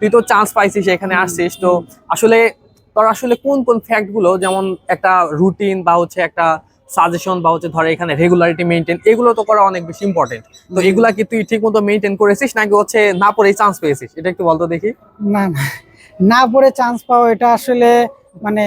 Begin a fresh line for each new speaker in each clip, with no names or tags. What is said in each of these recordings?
তুই তো চান্স পাইছিস এখানে আসছিস। তো আসলে তোর আসলে কোন কোন ফ্যাক্টগুলো যেমন একটা রুটিন বা হচ্ছে একটা সাজেশন বা হচ্ছে ধর এখানে রেগুলারিটি মেনটেন এগুলো তো করা অনেক বেশি ইম্পর্টেন্ট তো এগুলা কি তুই ঠিক মতো মেনটেন করেছিস নাকি হচ্ছে না পড়েই চান্স পেয়েছিস? এটা একটু বলতো দেখি।
না না। না পড়ে চান্স পাওয়া এটা আসলে মানে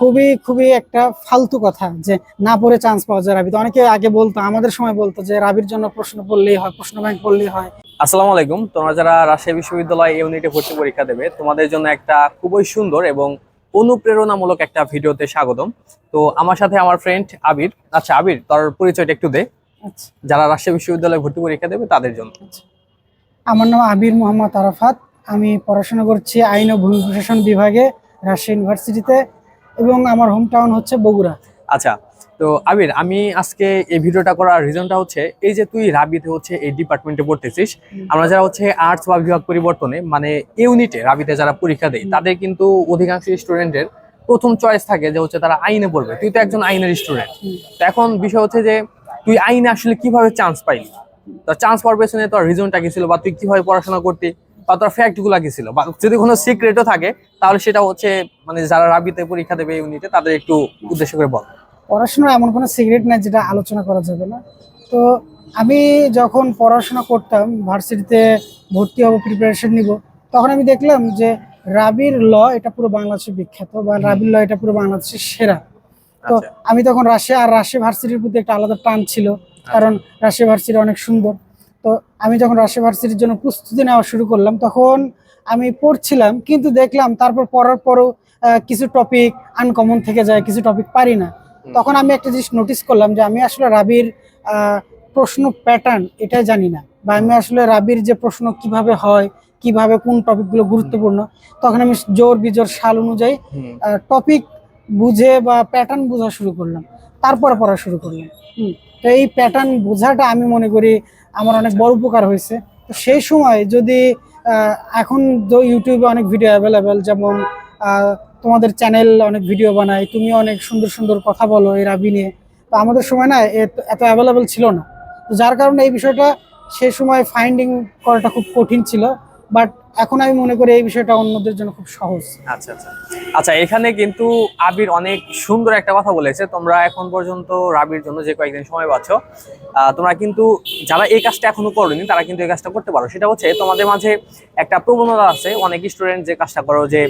খুবই খুবই একটা ফালতু কথা যে না পড়ে চান্স পাওয়া যায় রাবিতে। অনেকে আগে বলতো আমাদের সময় বলতো যে রাবির জন্য প্রশ্ন পড়লেই হয় প্রশ্ন ব্যাংক পড়লেই হয়।
আসসালামু আলাইকুম। তোমরা যারা রাজশাহী বিশ্ববিদ্যালয় ইউনিটে ভর্তি পরীক্ষা দেবে তোমাদের জন্য একটা খুবই সুন্দর এবং অনুপ্রেরণামূলক একটা ভিডিওতে স্বাগতম। তো আমার সাথে আমার ফ্রেন্ড আবির। আচ্ছা আবির তোর পরিচয়টা একটু দে।
আচ্ছা।
যারা রাজশাহী বিশ্ববিদ্যালয়ে ভর্তি পরীক্ষা দেবে তাদের জন্য।
আমার নাম আবির মোহাম্মদ আরাফাত। আমি পড়াশোনা করছি আইন ও ভূমি প্রশাসন বিভাগে রাজশাহী ইউনিভার্সিটিতে এবং আমার হোম টাউন হচ্ছে বগুড়া।
আচ্ছা তো আবির আমি আজকে এই ভিডিওটা করার রিজনটা হচ্ছে এই যে তুই রাবিতে হচ্ছে এই ডিপার্টমেন্টে পড়তেছিস আমরা যারা হচ্ছে আর্টস বা বিভাগ পরিবর্তনে মানে ইউনিটে রাবিতে যারা পরীক্ষা দেয় তাদের কিন্তু অধিকাংশ স্টুডেন্টের প্রথম চয়েস থাকে যে হচ্ছে তারা আইনে পড়বে। তুই তো একজন আইনের স্টুডেন্ট তো এখন বিষয় হচ্ছে যে তুই আইনে আসলে কীভাবে চান্স পাইলি? তো চান্স পাওয়ার পেছনে তোর রিজনটা কি ছিল বা তুই কীভাবে পড়াশোনা করতি? তোর ফ্যাক্টগুলা কি ছিল? বা যদি কোনো সিক্রেটও থাকে তাহলে সেটা হচ্ছে মানে যারা রাবিতে পরীক্ষা দেবে ইউনিটে তাদের একটু উদ্দেশ্য করে বল।
পড়াশোনা এমন কোনো সিক্রেট নাই যেটা আলোচনা করা যাবে না। তো আমি যখন পড়াশোনা করতাম ভার্সিটিতে ভর্তি হব প্রিপারেশন নিব তখন আমি দেখলাম যে রাবির ল এটা পুরো বাংলাদেশে বিখ্যাত বা রাবির ল এটা পুরো বাংলাদেশের সেরা। তো
আচ্ছা।
আমি তখন রাশিয়া আর রাশিয়া ভার্সিটির প্রতি একটা আলাদা টান ছিল কারণ রাশিয়া ভার্সিটি অনেক সুন্দর। আমি যখন রাশিয়া ভার্সিটির জন্য প্রস্তুতি নেওয়া শুরু করলাম তখন আমি পড়ছিলাম কিন্তু দেখলাম তারপর পড়ার পরও কিছু টপিক আনকমন থেকে যায় কিছু টপিক পারি না। তখন আমি একটা জিনিস নোটিস করলাম যে আমি আসলে রাবির প্রশ্ন প্যাটার্ন এটাই জানি না বা আমি আসলে রাবির যে প্রশ্ন কীভাবে হয় কীভাবে কোন টপিকগুলো গুরুত্বপূর্ণ তখন আমি জোর বিজোর সাল অনুযায়ী টপিক বুঝে বা প্যাটার্ন বোঝা শুরু করলাম। তারপরে পড়া শুরু করলাম। হুম। তো এই প্যাটার্ন বোঝাটা আমি মনে করি আমার অনেক বড় উপকার হয়েছে। তো সেই সময় যদি এখন তো ইউটিউবে অনেক ভিডিও অ্যাভেলেবেল যেমন তোমাদের চ্যানেল অনেক ভিডিও বানায়, তুমি অনেক সুন্দর সুন্দর কথা বলো এই রাবি নিয়ে। তো আমাদের সময় না এত- অ্যাভেলেবেল ছিল না। তো যার কারণে এই বিষয়টা সে সময় ফাইন্ডিং করাটা খুব কঠিন ছিল। বাট এখন আমি মনে করি এই বিষয়টা অন্যদের জন্য খুব সহজ।
আচ্ছা আচ্ছা। আচ্ছা এখানে কিন্তু আবির অনেক সুন্দর একটা কথা বলেছে। তোমরা এখন পর্যন্ত রাবির জন্য যে কয়েকদিন সময় পাচ্ছ তোমরা কিন্তু যারা এই কাজটা এখনও করোনি তারা কিন্তু এই কাজটা করতে পারো। সেটা হচ্ছে তোমাদের মাঝে একটা প্রবণতা আছে। অনেক স্টুডেন্ট যে কাজটা করো যে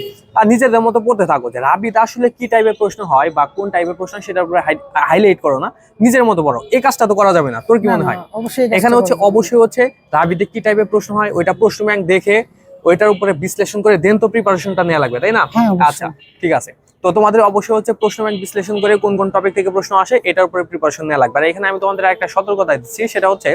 নিজেদের মতো পড়তে থাকো যে রাবিতে আসলে কি টাইপের প্রশ্ন হয় বা কোন টাইপের প্রশ্ন সেটার উপরে হাইলাইট করো না। নিজের মতো পড়ো। এই কাজটা তো করা যাবে না। তোর কি মনে হয়?
অবশ্যই
এখানে হচ্ছে অবশ্যই হচ্ছে রাবিতে কি টাইপের প্রশ্ন হয় ওইটা প্রশ্ন ব্যাংক দেখে ওইটার উপরে বিশ্লেষণ করে দেন তো প্রিপারেশনটা নেওয়া লাগবে তাই না?
হ্যাঁ
আচ্ছা ঠিক আছে। তো তোমাদের অবশ্যই হচ্ছে প্রশ্ন ব্যাংক বিশ্লেষণ করে কোন কোন টপিক থেকে প্রশ্ন আসে এটার উপরে প্রিপারেশন নেওয়া লাগবে। আর এখানে আমি তোমাদের একটা সতর্কতা দিচ্ছি সেটা হচ্ছে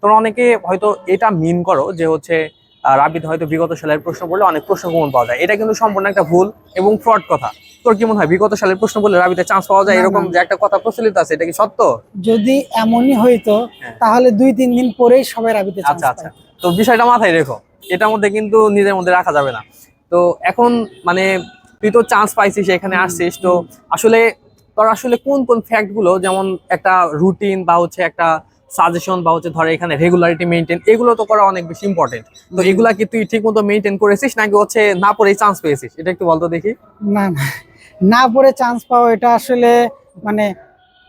তোমরা অনেকে হয়তো এটা মিন করো যে হচ্ছে রাবিতে হয়তো বিগত সালের প্রশ্ন পড়লে অনেক প্রশ্ন কমন পাওয়া যায়। এটা কিন্তু সম্পূর্ণ একটা ভুল এবং ফ্রড কথা। তোর কি মনে হয় বিগত সালের প্রশ্ন বললে রাবিতে চান্স পাওয়া যায় এরকম যে একটা কথা প্রচলিত আছে এটা কি সত্য?
যদি এমনই হইতো
হ্যাঁ।
তাহলে দুই তিন দিন পরেই সবাই রাবিতে চান্স
আচ্ছা আচ্ছা। তো বিষয়টা মাথায় রেখো। এটার মধ্যে কিন্তু নিজের মধ্যে রাখা যাবে না। তো এখন মানে তুই তো চান্স পাইছিস এখানে আসছিস তো আসলে তোর আসলে কোন কোন ফ্যাক্টগুলো যেমন একটা রুটিন বা হচ্ছে একটা সাজেশন বা হচ্ছে ধর এখানে রেগুলারিটি মেনটেন এগুলো তো করা অনেক বেশি ইম্পর্টেন্ট তো। এগুলা কি তুই ঠিক মতো মেনটেন করেছিস নাকি হচ্ছে না পড়েই চান্স পেয়েছিস? এটা একটু বলতো দেখি।
না না। না পড়ে চান্স পাওয়া এটা আসলে মানে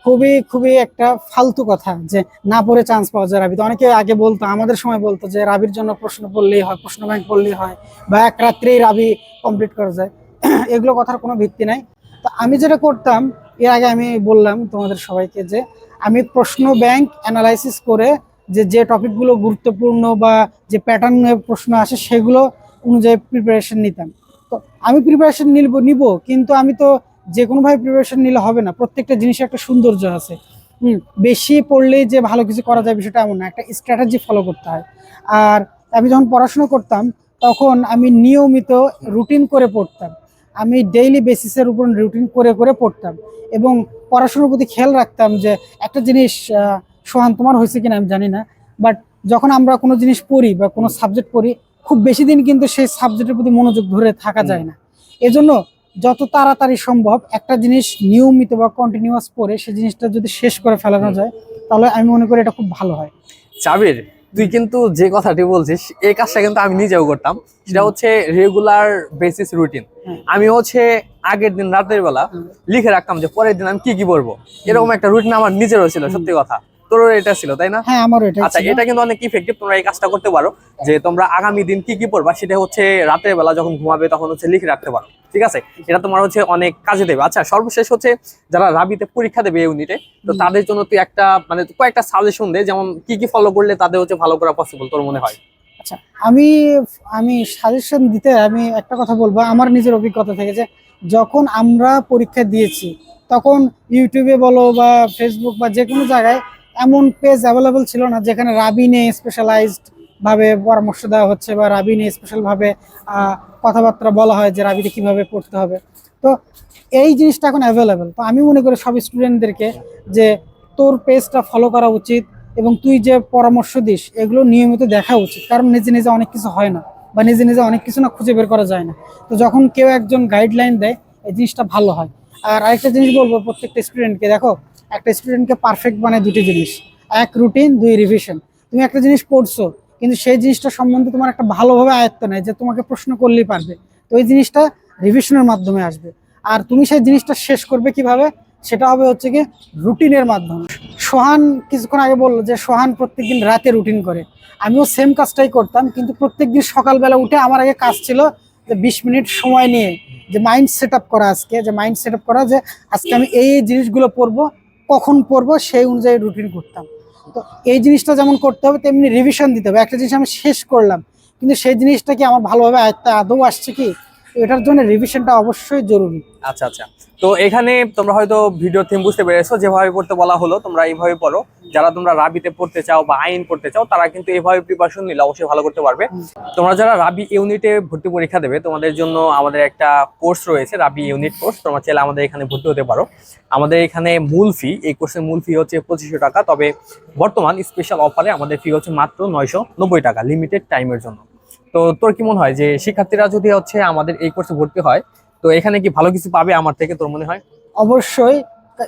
খুবই খুবই একটা ফালতু কথা যে না পড়ে চান্স পাওয়া যায় রাবিতে। অনেকে আগে বলতো, আমাদের সময় বলতো যে রাবির জন্য প্রশ্ন পড়লেই হয়, প্রশ্ন ব্যাংক পড়লেই হয়, বা এক রাত্রেই রাবি কমপ্লিট করা যায়। এগুলো কথার কোনো ভিত্তি নাই। তো আমি যেটা করতাম, এর আগে আমি বললাম তোমাদের সবাইকে যে আমি প্রশ্ন ব্যাংক অ্যানালাইসিস করে যে যে টপিকগুলো গুরুত্বপূর্ণ বা যে প্যাটার্নে প্রশ্ন আসে সেগুলো অনুযায়ী প্রিপারেশন নিতাম। তো আমি প্রিপারেশন নিব নিব, কিন্তু আমি তো যে কোনোভাবে প্রিপারেশন নিলে হবে না। প্রত্যেকটা জিনিসের একটা সৌন্দর্য আছে। হুম বেশি পড়লেই যে ভালো কিছু করা যায় বিষয়টা এমন না একটা স্ট্র্যাটেজি ফলো করতে হয়। আর আমি যখন পড়াশোনা করতাম তখন আমি নিয়মিত রুটিন করে পড়তাম। আমি ডেইলি বেসিসের উপর রুটিন করে করে পড়তাম। এবং পড়াশোনার প্রতি খেয়াল রাখতাম যে একটা জিনিস সোহান তোমার হয়েছে কিনা আমি জানি না। বাট যখন আমরা কোনো জিনিস পড়ি বা কোনো সাবজেক্ট পড়ি খুব বেশি দিন কিন্তু সেই সাবজেক্টের প্রতি মনোযোগ ধরে থাকা যায় না। এজন্য যত তাড়াতাড়ি সম্ভব একটা জিনিস নিয়মিত বা কন্টিনিউয়াস পরে সেই জিনিসটা যদি শেষ করে ফেলানো যায় তাহলে আমি মনে করি এটা খুব ভালো হয়।
চাবির তুই কিন্তু যে কথাটি বলছিস এই কাজটা কিন্তু আমি নিজেও করতাম। সেটা হচ্ছে রেগুলার বেসিস রুটিন আমি হচ্ছে আগের দিন রাতের বেলা লিখে রাখতাম যে পরের দিন আমি কি কি পড়ব। এরকম একটা রুটিন আমার নিজেরও ছিল সত্যি কথা। তোর এটা ছিল তাই না?
হ্যাঁ আমারও এটা
আচ্ছা এটা কিন্তু অনেক ইফেক্টিভ তোমরা এই কাজটা করতে পারো। যে তোমরা আগামী দিন কি কি পড়বা সেটা হচ্ছে রাতের বেলা যখন ঘুমাবে তখন হচ্ছে লিখে রাখতে পারো ঠিক আছে? এটা তোমার হচ্ছে অনেক কাজে দেবে। আচ্ছা সর্বশেষ হচ্ছে যারা রাবিতে পরীক্ষা দেবে ইউনিটে তো তাদের জন্য তুই একটা মানে কয়েকটা সাজেশন দে যেমন কি কি ফলো করলে তাদের হচ্ছে ভালো করা পসিবল তোর মনে হয়?
আচ্ছা আমি আমি সাজেশন দিতে আমি একটা কথা বলব আমার নিজের অভিজ্ঞতা থেকে যে যখন আমরা পরীক্ষা দিয়েছি তখন ইউটিউবে বলো বা ফেসবুক বা যে কোনো জায়গায় এমন পেজ অ্যাভেলেবল ছিল না যেখানে রাবি নিয়ে স্পেশালাইজড ভাবে পরামর্শ দেওয়া হচ্ছে বা রাবি নিয়ে স্পেশাল ভাবে কথাবার্তা বলা হয় যে রাবিতে কীভাবে পড়তে হবে। তো এই জিনিসটা এখন অ্যাভেলেবেল তো আমি মনে করি সব স্টুডেন্টদেরকে যে তোর পেজটা ফলো করা উচিত এবং তুই যে পরামর্শ দিস, এগুলো নিয়মিত দেখা উচিত। কারণ নিজে নিজে অনেক কিছু হয় না বা নিজে নিজে অনেক কিছু না খুঁজে বের করা যায় না। তো যখন কেউ একজন গাইডলাইন দেয়, এই জিনিসটা ভালো হয়। আর আরেকটা জিনিস বলব প্রত্যেকটা স্টুডেন্টকে দেখো একটা স্টুডেন্টকে পারফেক্ট বানায় দুটি জিনিস। এক রুটিন দুই রিভিশন তুমি একটা জিনিস পড়ছো, কিন্তু সেই জিনিসটা সম্বন্ধে তোমার একটা ভালোভাবে আয়ত্ত নেই যে তোমাকে প্রশ্ন করলেই পারবে। তো এই জিনিসটা রিভিশনের মাধ্যমে আসবে। আর তুমি সেই জিনিসটা শেষ করবে কীভাবে? সেটা হবে হচ্ছে কি রুটিনের মাধ্যমে। সোহান কিছুক্ষণ আগে বলল যে, সোহান প্রত্যেকদিন রাতে রুটিন করে। আমিও সেম কাজটাই করতাম, কিন্তু প্রত্যেকদিন সকালবেলা উঠে আমার আগে কাজ ছিল যে বিশ মিনিট সময় নিয়ে যে মাইন্ড সেট করা আজকে, যে মাইন্ড সেট করা যে আজকে আমি এই এই জিনিসগুলো পড়ব কখন পড়ব সেই অনুযায়ী রুটিন করতাম। তো এই জিনিসটা যেমন করতে হবে, তেমনি রিভিশন দিতে হবে। একটা জিনিস আমি শেষ করলাম, কিন্তু সেই জিনিসটা কি আমার ভালোভাবে আয়ত্তে আদৌ আসছে কি? এটার জন্য রিভিশনটা অবশ্যই জরুরি।
আচ্ছা আচ্ছা। তো এখানে তোমরা হয়তো ভিডিও থিম বুঝতে পেরেছ, যেভাবে পড়তে বলা হলো, তোমরা এইভাবে পড়ো। যারা তোমরা রাবিতে পড়তে চাও বা আইন পড়তে চাও, তারা কিন্তু এইভাবে প্রিপারেশন নিলে অবশ্যই ভালো করতে পারবে। তোমরা যারা রাবি ইউনিটে ভর্তি পরীক্ষা দেবে, তোমাদের জন্য আমাদের একটা কোর্স রয়েছে, রাবি ইউনিট কোর্স তোমরা চাইলে আমাদের এখানে ভর্তি হতে পারো। আমাদের এখানে মূল ফি এই কোর্সের মূল ফি হচ্ছে পঁচিশশো টাকা। তবে বর্তমান স্পেশাল অফারে আমাদের ফি হচ্ছে মাত্র নয়শো নব্বই টাকা লিমিটেড টাইমের জন্য। তো তোর কি মনে হয় যে শিক্ষার্থীরা যদি হচ্ছে আমাদের এই কোর্সে ভর্তি হয়, তো এখানে কি ভালো কিছু পাবে আমার থেকে তোর মনে হয়?
অবশ্যই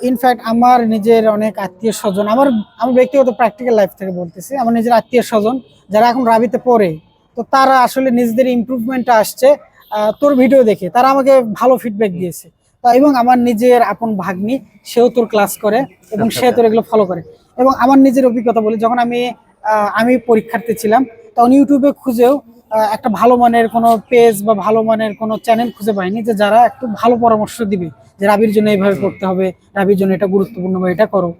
ইনফ্যাক্ট আমার নিজের অনেক আত্মীয় স্বজন আমার আমি ব্যক্তিগত প্র্যাকটিক্যাল লাইফ থেকে বলতেছি আমার নিজের আত্মীয় স্বজন যারা এখন রাবিতে পড়ে তো তারা আসলে নিজেদের ইমপ্রুভমেন্টটা আসছে তোর ভিডিও দেখে তারা আমাকে ভালো ফিডব্যাক দিয়েছে। তা এবং আমার নিজের আপন ভাগ্নি সেও তোর ক্লাস করে এবং সে তোর এগুলো ফলো করে। এবং আমার নিজের অভিজ্ঞতা বলি যখন আমি আমি পরীক্ষার্থী ছিলাম তখন ইউটিউবে খুঁজেও একটা ভালো মানের কোনো পেজ বা ভালো মানের কোনো চ্যানেল খুঁজে পাইনি যে যারা একটু ভালো পরামর্শ দিবে যে রাবির জন্য এইভাবে করতে হবে রাবির জন্য এটা গুরুত্বপূর্ণ বা এটা করো।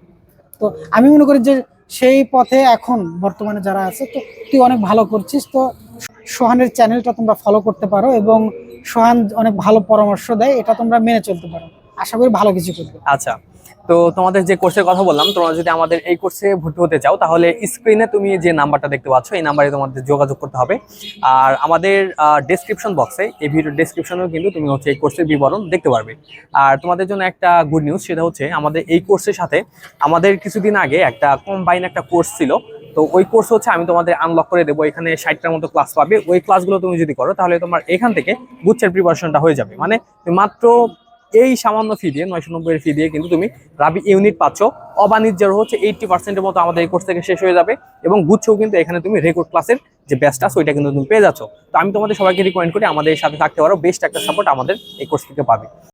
তো আমি মনে করি যে সেই পথে এখন বর্তমানে যারা আছে তো তুই অনেক ভালো করছিস তো সোহানের চ্যানেলটা তোমরা ফলো করতে পারো এবং সোহান অনেক ভালো পরামর্শ দেয় এটা তোমরা মেনে চলতে পারো। আশা করি ভালো কিছু করবে।
আচ্ছা। তো তোমাদের যে কোর্সের কথা বললাম, তোমরা যদি আমাদের এই কোর্সে ভর্তি হতে চাও, তাহলে স্ক্রিনে তুমি যে নাম্বারটা দেখতে পাচ্ছ, এই নাম্বারে তোমাদের যোগাযোগ করতে হবে। আর আমাদের ডেসক্রিপশন বক্সে এই ভিডিও ডেসক্রিপশনেও কিন্তু তুমি হচ্ছে এই কোর্সের বিবরণ দেখতে পারবে। আর তোমাদের জন্য একটা গুড নিউজ সেটা হচ্ছে আমাদের এই কোর্সের সাথে আমাদের কিছুদিন আগে একটা কম্বাইন একটা কোর্স ছিল। তো ওই কোর্স হচ্ছে আমি তোমাদের আনলক করে দেবো, এখানে ষাটটার মতো ক্লাস পাবে। ওই ক্লাসগুলো তুমি যদি করো, তাহলে তোমার এখান থেকে গুচ্ছের প্রিপারেশনটা হয়ে যাবে। মানে মাত্র এই সামান্য ফি দিয়ে, নয়শো নব্বই ফি দিয়ে কিন্তু তুমি রাবি ইউনিট পাচ্ছ। অবাণিজ্যের হচ্ছে এইটটি পার্সেন্টের মতো আমাদের এই কোর্স থেকে শেষ হয়ে যাবে এবং গুচ্ছও কিন্তু এখানে তুমি রেকর্ড ক্লাসের যে ব্যাচটা ওইটা কিন্তু তুমি পেয়ে যাচ্ছ। তো আমি তোমাদের সবাইকে রিকমেন্ড করি আমাদের সাথে থাকতে পারো বেস্ট একটা সাপোর্ট আমাদের এই কোর্স থেকে পাবে।